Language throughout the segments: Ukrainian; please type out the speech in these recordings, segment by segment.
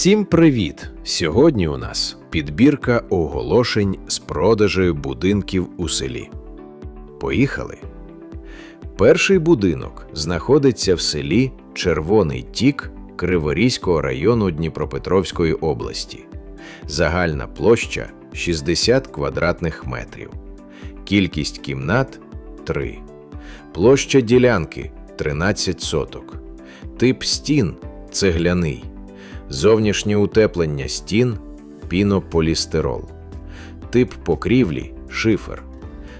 Всім привіт! Сьогодні у нас підбірка оголошень з продажею будинків у селі. Поїхали. Перший будинок знаходиться в селі Червоний Тік Криворізького району Дніпропетровської області. Загальна площа 60 квадратних метрів. Кількість кімнат 3. Площа ділянки 13 соток. Тип стін цегляний. Зовнішнє утеплення стін пінополістирол. Тип покрівлі шифер.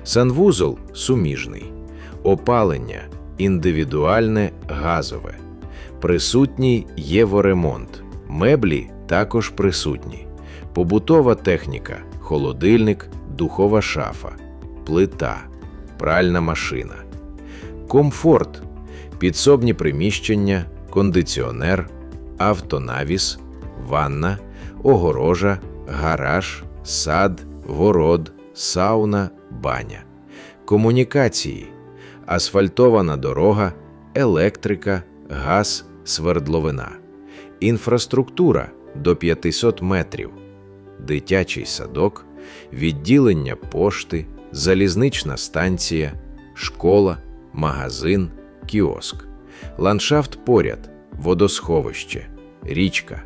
Санвузол суміжний. Опалення індивідуальне газове. Присутній єворемонт. Меблі також присутні. Побутова техніка, холодильник, духова шафа, плита, пральна машина. Комфорт, підсобні приміщення, кондиціонер, автонавіс, ванна, огорожа, гараж, сад, город, сауна, баня. Комунікації, асфальтована дорога, електрика, газ, свердловина. Інфраструктура до 500 метрів, дитячий садок, відділення пошти, залізнична станція, школа, магазин, кіоск, ландшафт поряд, водосховище, річка.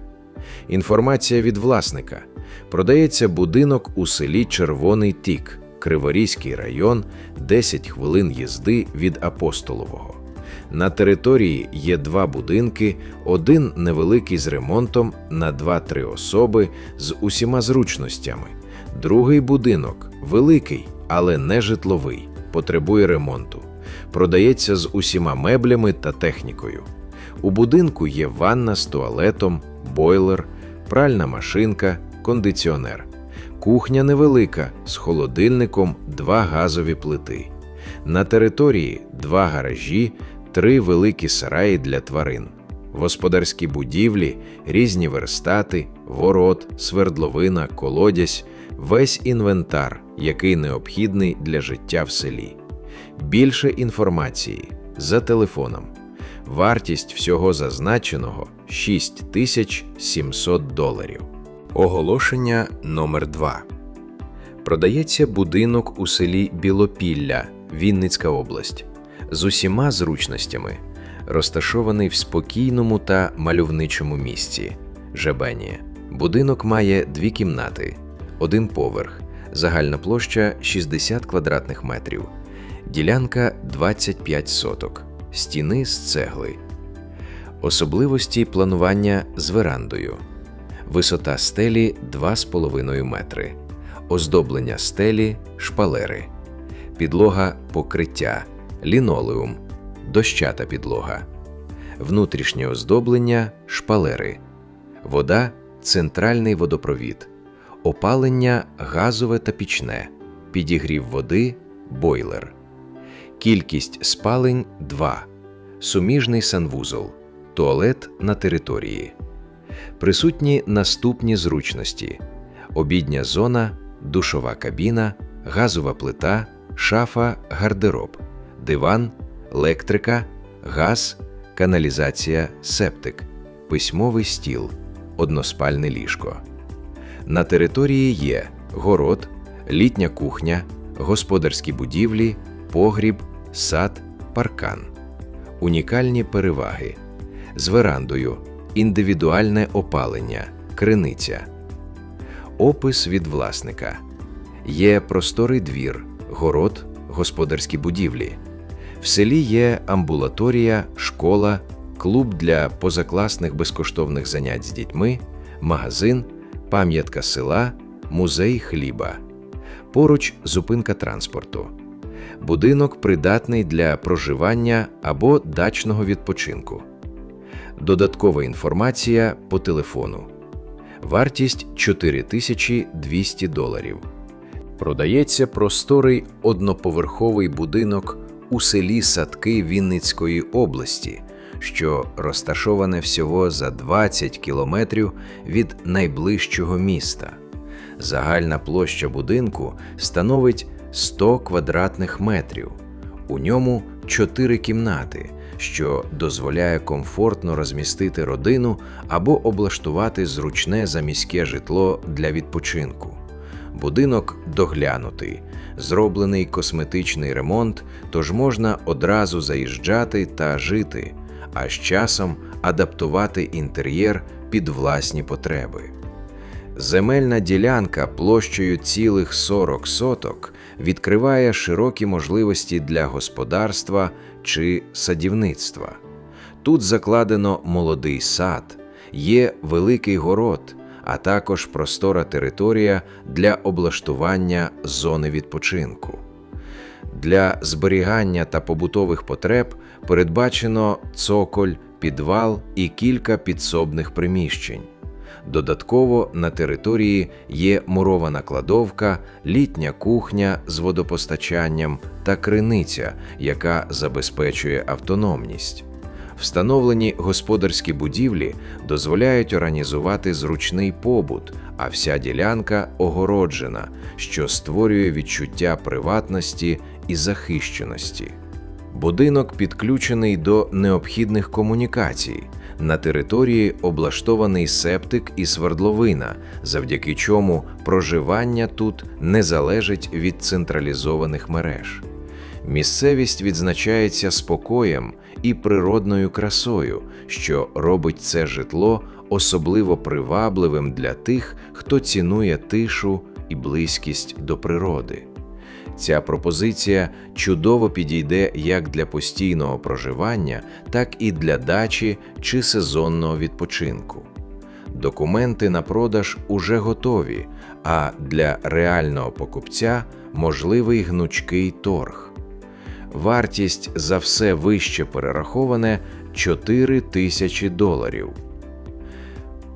Інформація від власника. Продається будинок у селі Червоний Тік, Криворізький район, 10 хвилин їзди від Апостолового. На території є два будинки, один невеликий з ремонтом на 2-3 особи з усіма зручностями. Другий будинок великий, але не житловий, потребує ремонту. Продається з усіма меблями та технікою. У будинку є ванна з туалетом, бойлер, пральна машинка, кондиціонер. Кухня невелика з холодильником, два газові плити. На території два гаражі, три великі сараї для тварин, господарські будівлі, різні верстати, ворот, свердловина, колодязь, весь інвентар, який необхідний для життя в селі. Більше інформації за телефоном. Вартість всього зазначеного 6700 доларів. Оголошення номер 2 Продається будинок у селі Білопілля, Вінницька область, з усіма зручностями, розташований в спокійному та мальовничому місці. Жебенія. Будинок має дві кімнати, один поверх, загальна площа 60 квадратних метрів, ділянка 25 соток, стіни з цегли. Особливості планування з верандою. Висота стелі 2,5 метри. Оздоблення стелі шпалери. Підлога покриття, лінолеум, дощата підлога. Внутрішнє оздоблення шпалери. Вода центральний водопровід. Опалення газове та пічне. Підігрів води бойлер. Кількість спалень 2. Суміжний санвузол. Туалет на території. Присутні наступні зручності: обідня зона, душова кабіна, газова плита, шафа, гардероб, диван, електрика, газ, каналізація, септик, письмовий стіл, односпальне ліжко. На території є город, літня кухня, господарські будівлі, погріб, сад, паркан. Унікальні переваги з верандою, індивідуальне опалення, криниця. Опис від власника. Є просторий двір, город, господарські будівлі. В селі є амбулаторія, школа, клуб для позакласних безкоштовних занять з дітьми, магазин, пам'ятка села, музей хліба. Поруч зупинка транспорту. Будинок придатний для проживання або дачного відпочинку. Додаткова інформація по телефону. Вартість 4200 доларів. Продається просторий одноповерховий будинок у селі Садки Вінницької області, що розташоване всього за 20 кілометрів від найближчого міста. Загальна площа будинку становить 100 квадратних метрів. У ньому чотири кімнати, що дозволяє комфортно розмістити родину або облаштувати зручне заміське житло для відпочинку. Будинок доглянутий, зроблений косметичний ремонт, тож можна одразу заїжджати та жити, а з часом адаптувати інтер'єр під власні потреби. Земельна ділянка площею цілих 40 соток відкриває широкі можливості для господарства чи садівництва. Тут закладено молодий сад, є великий город, а також простора територія для облаштування зони відпочинку. Для зберігання та побутових потреб передбачено цоколь, підвал і кілька підсобних приміщень. Додатково на території є мурована кладовка, літня кухня з водопостачанням та криниця, яка забезпечує автономність. Встановлені господарські будівлі дозволяють організувати зручний побут, а вся ділянка огороджена, що створює відчуття приватності і захищеності. Будинок підключений до необхідних комунікацій. На території облаштований септик і свердловина, завдяки чому проживання тут не залежить від централізованих мереж. Місцевість відзначається спокоєм і природною красою, що робить це житло особливо привабливим для тих, хто цінує тишу і близькість до природи. Ця пропозиція чудово підійде як для постійного проживання, так і для дачі чи сезонного відпочинку. Документи на продаж уже готові, а для реального покупця можливий гнучкий торг. Вартість за все вище перераховане 4 тисячі доларів.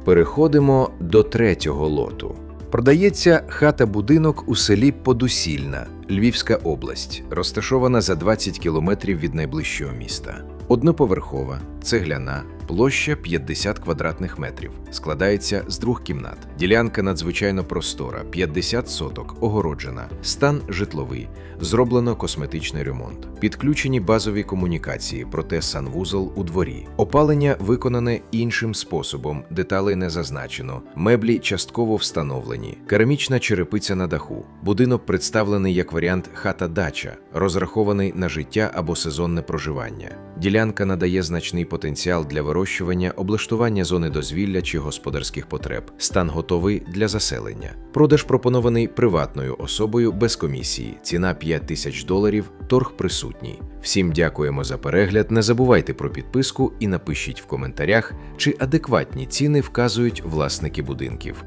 Переходимо до третього лоту. Продається хата-будинок у селі Подусільна, Львівська область, розташована за 20 кілометрів від найближчого міста. Одноповерхова, цегляна, площа 50 квадратних метрів, складається з двох кімнат. Ділянка надзвичайно простора, 50 соток, огороджена, стан житловий, зроблено косметичний ремонт, підключені базові комунікації, проте санвузол у дворі. Опалення виконане іншим способом, деталей не зазначено. Меблі частково встановлені, керамічна черепиця на даху. Будинок представлений як варіант хата-дача, розрахований на життя або сезонне проживання. Ділянка надає значний потенціал для вирощування, облаштування зони дозвілля чи господарських потреб. Стан готовий для заселення. Продаж пропонований приватною особою без комісії. Ціна 5 тисяч доларів, торг присутній. Всім дякуємо за перегляд. Не забувайте про підписку і напишіть в коментарях, чи адекватні ціни вказують власники будинків.